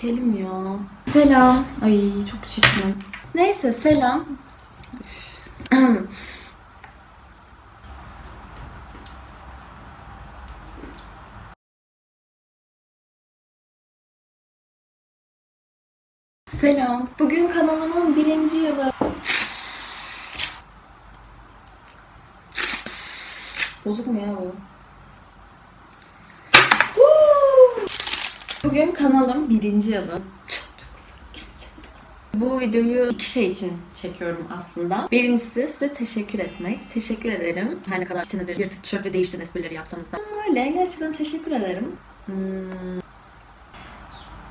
çekelim ya. Selam. Ay çok çirkin. Neyse selam. Üf. Selam. Bugün kanalımın birinci yılı. Bozuk mu ya bu? Woo! Bugün kanalım birinci yılı. Çok çok güzel gerçekten. Bu videoyu iki şey için çekiyorum aslında. Birincisi size teşekkür etmek. Teşekkür ederim. Her ne kadar senedir yırtık tişört ve değiştiren esprileri yapsanız da. Öyle gerçekten teşekkür ederim. Hmm.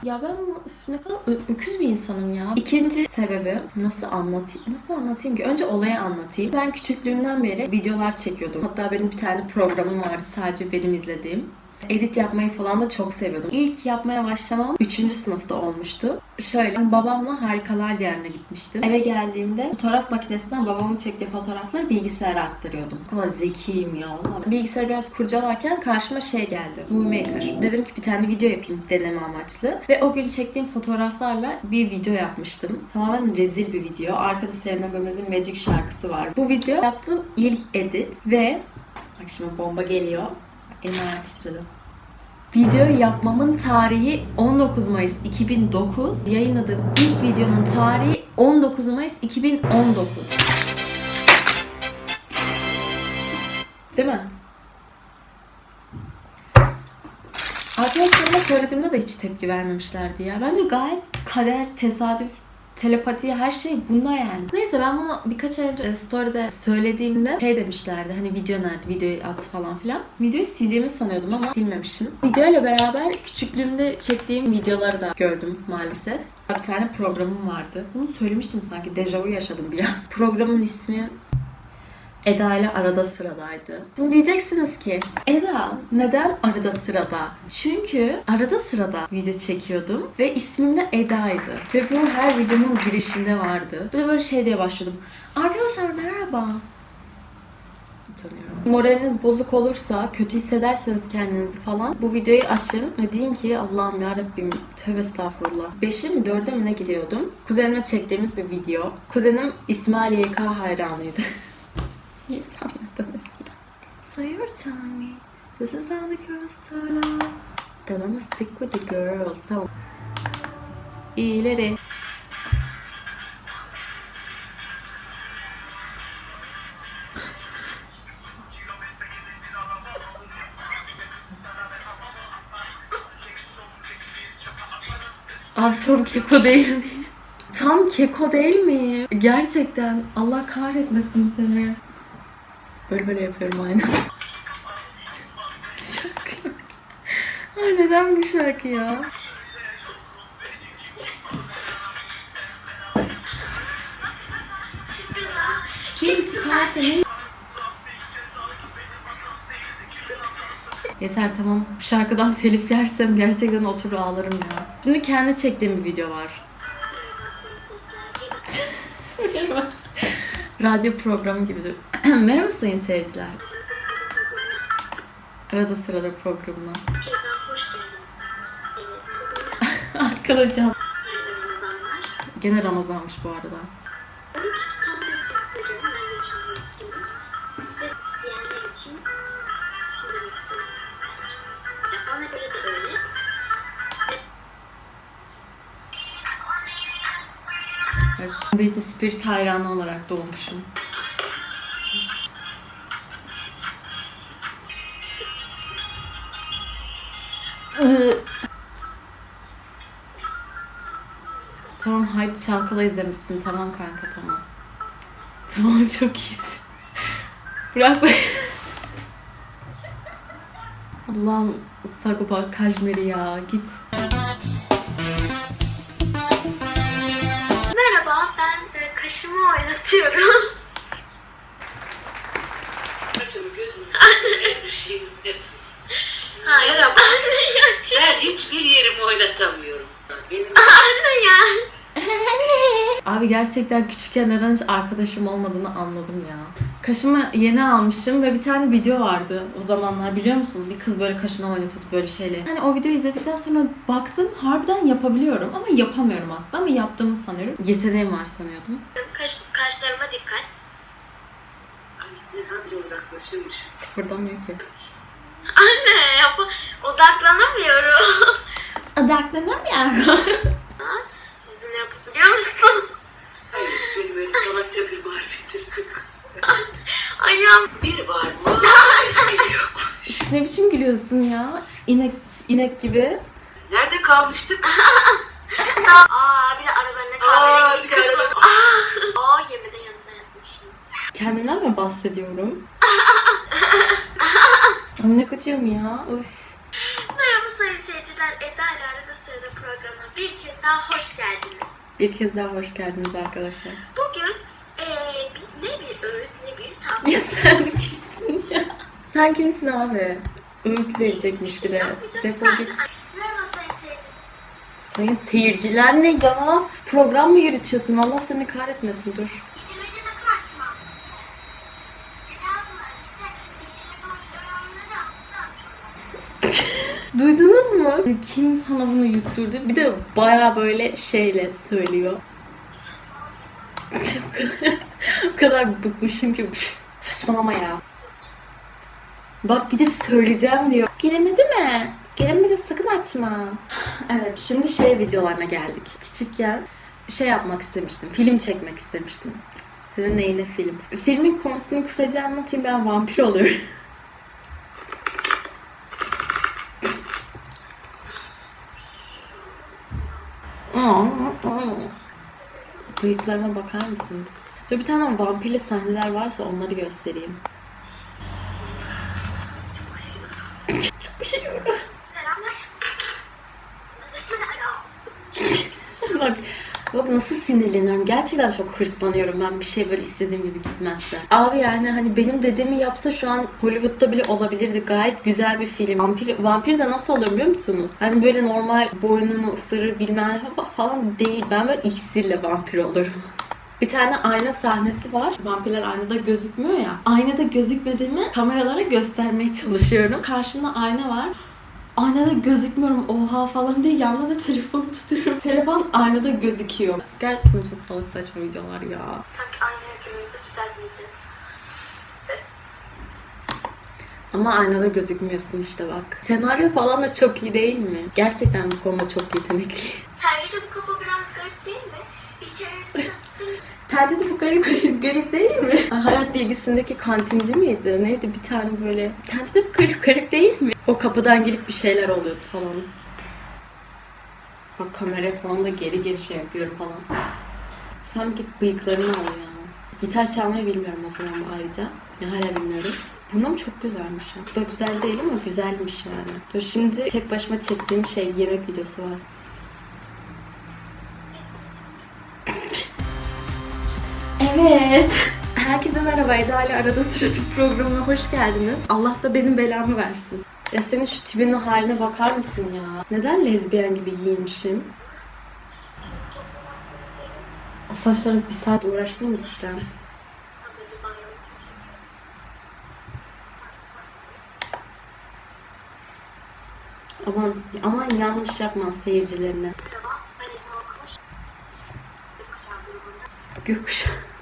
Ya ben üf, ne kadar öküz bir insanım ya. İkinci sebebi nasıl anlatayım? Nasıl anlatayım ki? Önce olayı anlatayım. Ben küçüklüğümden beri videolar çekiyordum. Hatta benim bir tane programım vardı sadece benim izlediğim. Edit yapmayı falan da çok seviyordum. İlk yapmaya başlamam 3. sınıfta olmuştu. Şöyle babamla Harikalar Diyarı'na gitmiştim. Eve geldiğimde fotoğraf makinesinden babamın çektiği fotoğrafları bilgisayara aktarıyordum. O kadar zekiyim ya. Bilgisayarı biraz kurcalarken karşıma şey geldi. Movie Maker. Dedim ki bir tane video yapayım deneme amaçlı. Ve o gün çektiğim fotoğraflarla bir video yapmıştım. Tamamen rezil bir video. Arkada Selena Gomez'in Magic şarkısı var. Bu video yaptığım ilk edit ve Bak şimdi bomba geliyor. Elim titredi. Video yapmamın tarihi 19 Mayıs 2009. Yayınladığım ilk videonun tarihi 19 Mayıs 2019. Değil mi? Arkadaşlarıma söylediğimde de hiç tepki vermemişlerdi ya. Bence gayet kader, tesadüf, telepati her şey bunda yani. Neyse ben bunu birkaç ay önce e, story'de söylediğimde şey demişlerdi hani video nerede videoyu at falan filan. Videoyu sildiğimi sanıyordum ama silmemişim. Video ile beraber küçüklüğümde çektiğim videoları da gördüm maalesef. Bir tane programım vardı. Bunu söylemiştim sanki. Dejavu yaşadım bir an. Programın ismi Eda ile arada sıradaydı. Şimdi diyeceksiniz ki Eda neden arada sırada? Çünkü arada sırada video çekiyordum ve ismim de Eda'ydı. Ve bu her videomun girişinde vardı. Bir de böyle şey diye başladım. Arkadaşlar merhaba. Utanıyorum. Moraliniz bozuk olursa, kötü hissederseniz kendinizi falan bu videoyu açın ve deyin ki Allah'ım ya Rabbim tövbe estağfurullah. 5'e mi 4'e mi ne gidiyordum? Kuzenimle çektiğimiz bir video. Kuzenim İsmail YK hayranıydı. İnsanlardan mesela. So you're telling me this is how the girls turn out. Then I'ma stick with the girls. Tamam. İleri. Abi tam keko değil mi? Tam keko değil mi? Gerçekten Allah kahretmesin seni. Böyle böyle yapıyorum aynen. şarkı. Ay neden bu şarkı ya? Kim tutar seni? Yeter tamam. Bu şarkıdan telif yersem gerçekten oturur ağlarım ya. Şimdi kendi çektiğim bir video var. Radyo programı gibidir. Merhaba sayın seyirciler. Arada sırada programına. Arkadaşlar. Gene Ramazanmış bu arada. Evet, Britney Spears hayranı olarak doğmuşum. Haydi çalkala izlemişsin. Tamam kanka tamam. Tamam çok iyisin. Bırak be. Allah'ım Sagopa Kajmeri ya git. Merhaba, ben e, kaşımı oynatıyorum. Başımı gözümü her bir şeyim Hayır, Merhaba. anne ya. Ben hiçbir yerimi oynatamıyorum. Benim Anne ya. Abi gerçekten küçükken neden hiç arkadaşım olmadığını anladım ya. Kaşımı yeni almışım ve bir tane video vardı o zamanlar biliyor musunuz? Bir kız böyle kaşını oynatıyordu böyle şeyle. Hani o videoyu izledikten sonra baktım harbiden yapabiliyorum ama yapamıyorum aslında ama yaptığımı sanıyorum. Yeteneğim var sanıyordum. Kaş, kaşlarıma dikkat. Nurhan bile uzaklaşıyormuş. Kıpırdamıyor ki. Anne yap odaklanamıyorum. Odaklanamıyorum. Siz bunu yapabiliyor musunuz? Hayır salakça bir marifetim. Ayağım. Bir var mı? Hiçbiri yokmuş. ne biçim gülüyorsun ya? İnek inek gibi. Nerede kalmıştık? Aa bir de bir de kızım. arada- Aa yemeden yanında yapmışım. Kendimden mi bahsediyorum? Ama ne kaçıyorum ya? Üf. Merhaba sayın seyirciler. Eda ile arada sırada programına bir kez daha hoş geldiniz. Bir kez daha hoş geldiniz arkadaşlar. Bugün bir, ne bir öğüt ne bir tavsiye. Ya sen kimsin ya? Sen kimsin abi? Öğüt verecekmiş bir de. Defol git. Sayın seyirciler ne ya? Program mı yürütüyorsun? Allah seni kahretmesin dur. Dinlemeci sakın açma. Eda abla işte dinlemeci oranları Duydunuz mu? Kim sana bunu yutturdu? Bir de baya böyle şeyle söylüyor. o kadar, o kadar bıkmışım ki "Üf, saçmalama ya. Bak gidip söyleyeceğim diyor. Gelemedi mi? Gelemedi sakın açma. Evet şimdi şey videolarına geldik. Küçükken şey yapmak istemiştim. Film çekmek istemiştim. Senin neyine film? Filmin konusunu kısaca anlatayım. Ben vampir oluyorum. Bıyıklarıma bakar mısınız? Dur bir tane vampirli sahneler varsa onları göstereyim. Çok üşüyorum. Selamlar. Bak, bak nasıl sinirleniyorum. Gerçekten çok hırslanıyorum ben bir şey böyle istediğim gibi gitmezse. Abi yani hani benim dediğimi yapsa şu an Hollywood'da bile olabilirdi. Gayet güzel bir film. Vampir, vampir de nasıl olur biliyor musunuz? Hani böyle normal boynunu ısırır bilmem falan değil. Ben böyle iksirle vampir olurum. Bir tane ayna sahnesi var. Vampirler aynada gözükmüyor ya. Aynada gözükmediğimi kameralara göstermeye çalışıyorum. Karşımda ayna var. Aynada gözükmüyorum oha falan diye yanında da telefon tutuyorum. Telefon aynada gözüküyor. Gerçekten çok salak saçma videolar ya. Sanki aynaya günümüzü düzeltmeyeceğiz. Ama aynada gözükmüyorsun işte bak. Senaryo falan da çok iyi değil mi? Gerçekten bu konuda çok yetenekli. Sergide Telde de bu garip, garip değil mi? Hayat bilgisindeki kantinci miydi? Neydi bir tane böyle... Telde de bu garip garip değil mi? O kapıdan girip bir şeyler oluyordu falan. Bak kameraya falan da geri geri şey yapıyorum falan. Sen git bıyıklarını al ya. Gitar çalmayı bilmiyorum o zaman ayrıca. Ya hala bilmiyorum. Bunun çok güzelmiş ya. Bu da güzel değil ama güzelmiş yani. Dur şimdi tek başıma çektiğim şey yemek videosu var. Evet. Herkese merhaba. Eda ile Arada Sırada programına hoş geldiniz. Allah da benim belamı versin. Ya senin şu tipinin haline bakar mısın ya? Neden lezbiyen gibi giyinmişim? O saçları bir saat uğraştın mı cidden? Aman, aman yanlış yapma seyircilerine. Gökkuşağı.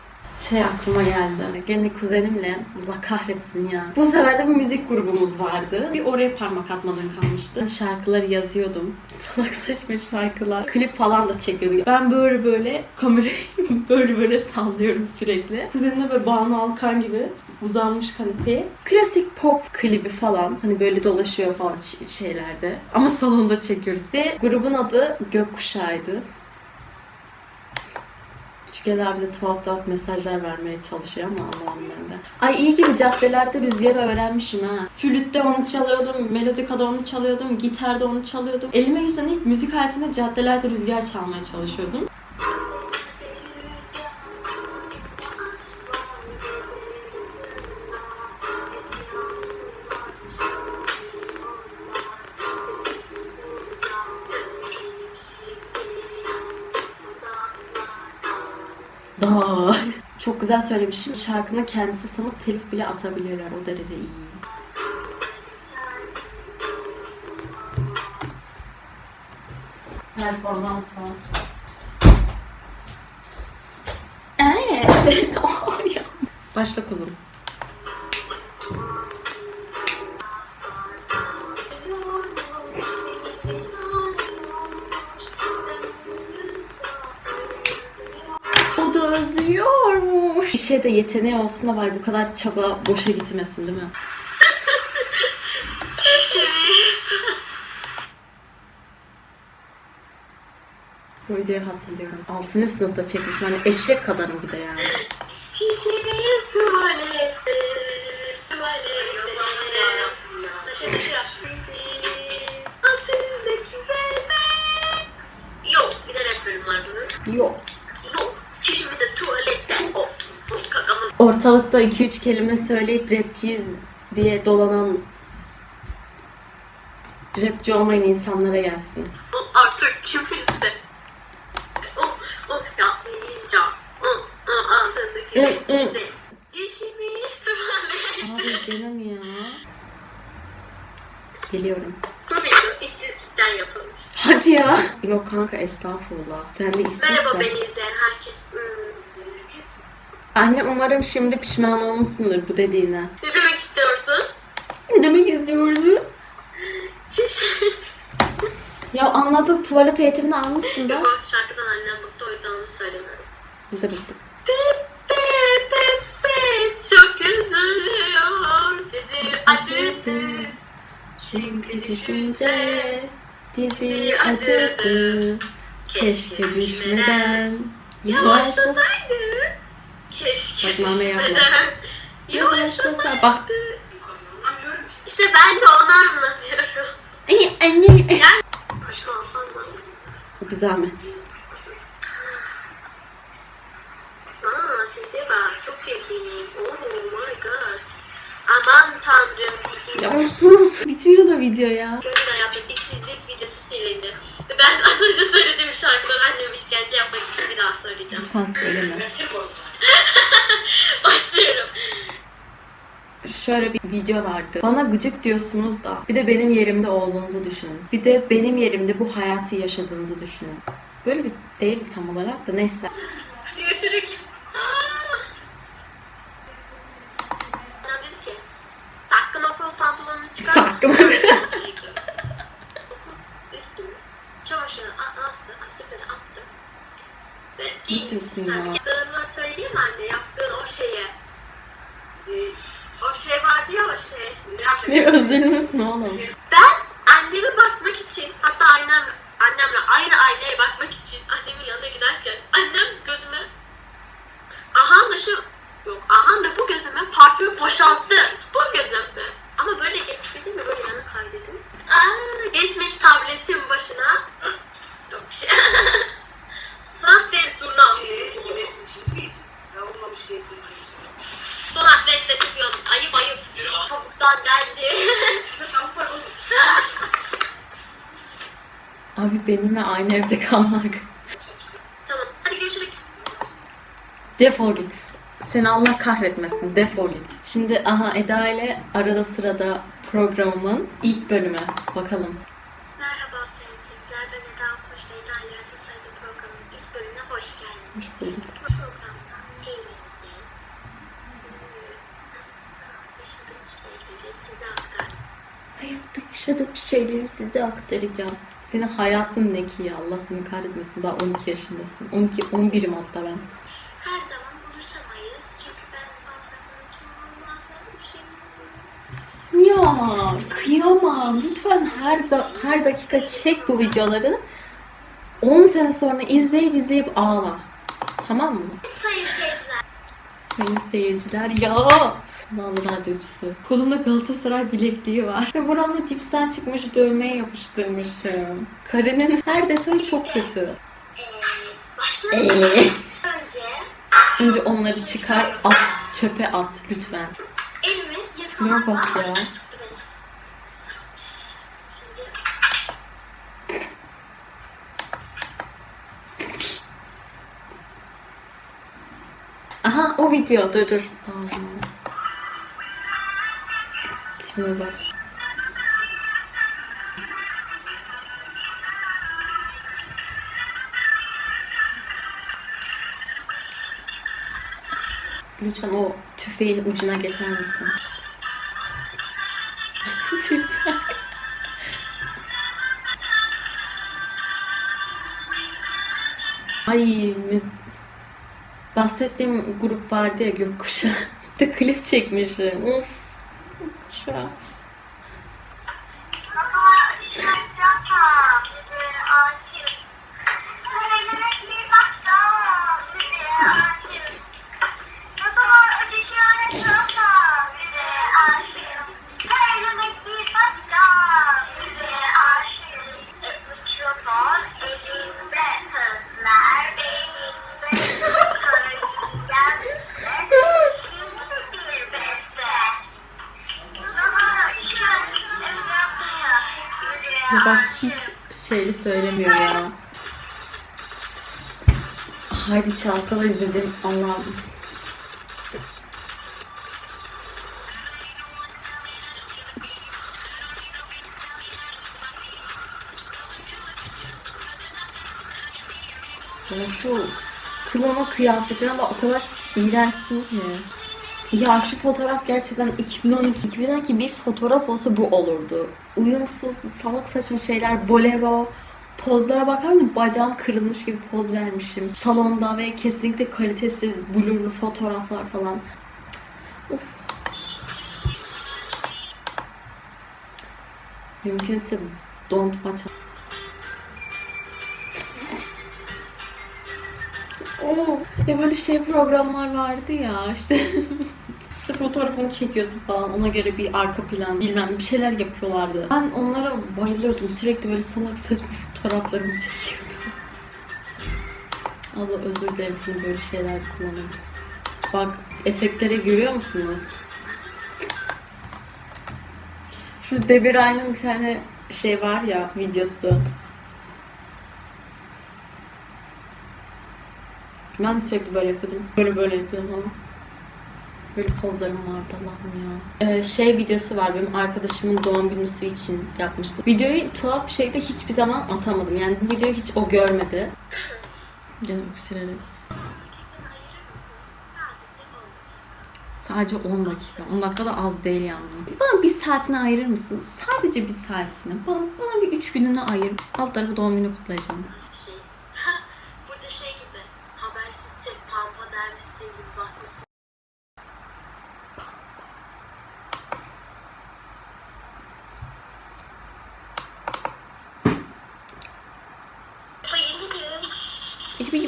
Şey aklıma geldi. Gene kuzenimle Allah kahretsin ya. Bu sefer de bir müzik grubumuz vardı. Bir oraya parmak atmadan kalmıştı. Şarkıları yazıyordum. Salak saçma şarkılar. Klip falan da çekiyorduk. Ben böyle böyle kamerayı böyle böyle sallıyorum sürekli. Kuzenimle böyle Banu Alkan gibi uzanmış kanepeye. Klasik pop klibi falan. Hani böyle dolaşıyor falan şeylerde. Ama salonda çekiyoruz. Ve grubun adı Gökkuşağı'ydı. Küçük abi de tuhaf tuhaf mesajlar vermeye çalışıyor ama Allah'ım ben de. Ay iyi gibi caddelerde rüzgarı öğrenmişim ha. Flütte onu çalıyordum, melodikada onu çalıyordum, gitarda onu çalıyordum. Elime geçen ilk müzik aletinde caddelerde rüzgar çalmaya çalışıyordum. Güzel söylemişim. Şarkının kendisi sanıp telif bile atabilirler. O derece iyi. Performans var. Evet. Başla kuzum. Şeyde yeteneği olsun da var bu kadar çaba boşa gitmesin değil mi? Videoyu hatırlıyorum. 6. sınıfta çekmiş. Yani eşek kadarım bir de yani. Şişimiz tuvalette. Ortalıkta 2-3 kelime söyleyip rapçiyiz diye dolanan rapçi olmayan insanlara gelsin. O artık kiminse. O, o yapmayacağım. O, o altındaki Hı, hı. bebek. Şişimiz tuvalette. Abi mi ya? Geliyorum. Bu video işsizlikten yapılmış. Hadi ya. Yok kanka estağfurullah. Sen de Merhaba işsizsin. beni izleyen herkes. Anne umarım şimdi pişman olmuşsundur bu dediğine. Ne demek istiyorsun? Ne demek istiyorsun? Çişimiz. Ya anladık tuvalet eğitimini almışsın da. Yok o şarkıdan annem bıktı o yüzden onu söylemiyorum. Biz de bıktık. Pepe Pepe çok üzülüyor. Bizi acıdı. Çünkü düşünce dizi acıdı. Keşke düşmeden yavaşlasa. Yavaşlasaydı. Keşke Bak, nane yapma. düşmeden. Yavaşlasa. Yavaşlasaydı. Bak. İşte ben de onu anlamıyorum. Ay anne. Başka olsan da. Bir zahmet. Aa tipe bak çok çirkinim. Oh my god. Aman tanrım. Ya sus. Bitiyor da video ya. Gönül hayatım işsizlik videosu silindi. Ben az önce söylediğim şarkıları annem işkence yapmak için bir daha söyleyeceğim. Lütfen söyleme. Başlıyorum. Şöyle bir video vardı. Bana gıcık diyorsunuz da bir de benim yerimde olduğunuzu düşünün. Bir de benim yerimde bu hayatı yaşadığınızı düşünün. Böyle bir değil tam olarak da neyse. Dedi ki sakın okul pantolonunu çıkar. Sakın. Üstümü çamaşırı Ne diyorsun ya? Yaptığını söyleyeyim anne? Yaptığın o şeye. Ee, O şey vardı ya o şey. Ne ne özürlüsün oğlum. Ben anneme bakmak için hatta annem annemle aynı aynaya bakmak için annemin yanına giderken annem gözüme aha da şu yok aha da bu gözüme parfümü boşalttı. Bu gözümde. Ama böyle geçti değil mi? Böyle yana kaydedim. Aa, geçmiş tabletin başına. Yok bir şey. Hah deniz zurnam. Ee, yemesin şimdi miydi? Ya olmamış şey değil. Son atletle çıkıyordum. Ayıp ayıp. Tavuktan geldi. Şurada tavuk var oğlum. Abi benimle aynı evde kalmak. tamam. Hadi görüşürüz. Defol git. Seni Allah kahretmesin. Defol git. Şimdi aha Eda ile arada sırada programımın ilk bölümü. Bakalım. Merhaba sayın seyirciler. Ben Eda Hoş Eda ile Arada Sırada programının ilk bölümüne hoş geldiniz. Hoş bulduk. Bu programda eğleneceğiz. Yaşadığımız şeyleri size aktaracağız. Hayatta yaşadığım şeyleri size aktaracağım. Senin hayatın ne ki ya? Allah seni kahretmesin. Daha 12 yaşındasın. 12, 11'im hatta ben. Her zaman buluşamayız. Çünkü ben bazen unutuyorum, bazen üşeniyorum. Ya kıyamam. Lütfen her da, her dakika çek bu videoları. 10 sene sonra izleyip izleyip ağla. Tamam mı? Sayın seyirciler. Sayın seyirciler ya. Vallahi radyocusu. Kolumda Galatasaray bilekliği var. Ve buramda cipsten çıkmış dövmeye yapıştırmışım. Karenin her detayı çok kötü. Ee. Ee, Önce önce onları çıkar at, çöpe at lütfen. elimi Tipime bak ya. Aha Ha o video dur dur. Pardon. Bak. Lütfen o tüfeğin ucuna geçer misin? Ay müz... Bahsettiğim grup vardı ya Gökkuşağı. de klip çekmişim. Of. Gökkuşağı. Ya şeyli söylemiyor ya. Haydi çalkala izledim Allah'ım. Ya şu kılama kıyafetine bak o kadar iğrençsin ki. Ya şu fotoğraf gerçekten 2012 2012 bir fotoğraf olsa bu olurdu. Uyumsuz, salak saçma şeyler, bolero, pozlara bakar mısın? Bacağım kırılmış gibi poz vermişim. Salonda ve kesinlikle kalitesiz blurlu fotoğraflar falan. Of. Mümkünse don't watch. Oo, ya böyle şey programlar vardı ya işte işte fotoğrafını çekiyorsun falan ona göre bir arka plan bilmem bir şeyler yapıyorlardı. Ben onlara bayılıyordum sürekli böyle salak saçma fotoğraflarımı çekiyordum. Allah özür dilerim seni böyle şeyler kullanıyorum. Bak efektlere görüyor musunuz? Şu Debir Ayn'ın bir tane şey var ya videosu. Ben sürekli böyle yapıyordum. Böyle böyle yapıyordum ama. Böyle pozlarım vardı Allah'ım ya. Ee, şey videosu var benim arkadaşımın doğum günü için yapmıştım. Videoyu tuhaf bir şekilde hiçbir zaman atamadım. Yani bu videoyu hiç o görmedi. Gene öksürerek. Sadece 10 dakika. 10 dakika da az değil yalnız. Bana bir saatini ayırır mısın? Sadece bir saatini. Bana, bana bir 3 gününü ayır. Alt tarafı doğum günü kutlayacağım. şey. Burada şey gibi habersizce pampa dermişsin gibi bakmışsın.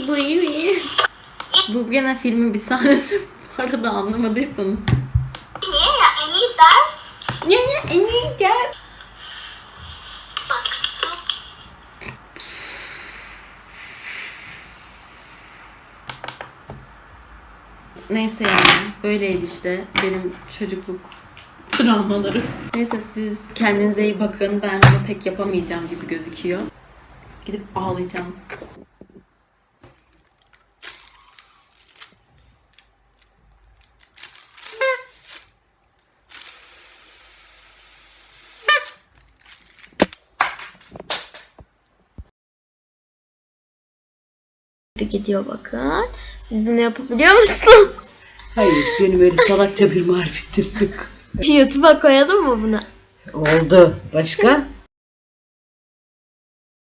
Bu iyi Bu gene filmin bir sahnesi. Bu arada anlamadıysanız. Niye? En iyi ders. Ne ne iyi gel. Bak sus. Neyse yani böyleydi işte benim çocukluk travmalarım. Neyse siz kendinize iyi bakın. Ben bunu pek yapamayacağım gibi gözüküyor. Gidip ağlayacağım. Gidiyor bakın. Siz bunu yapabiliyor musunuz? Hayır, benim öyle salakça bir marifetim yok. YouTube'a koyalım mı bunu? Oldu. Başka?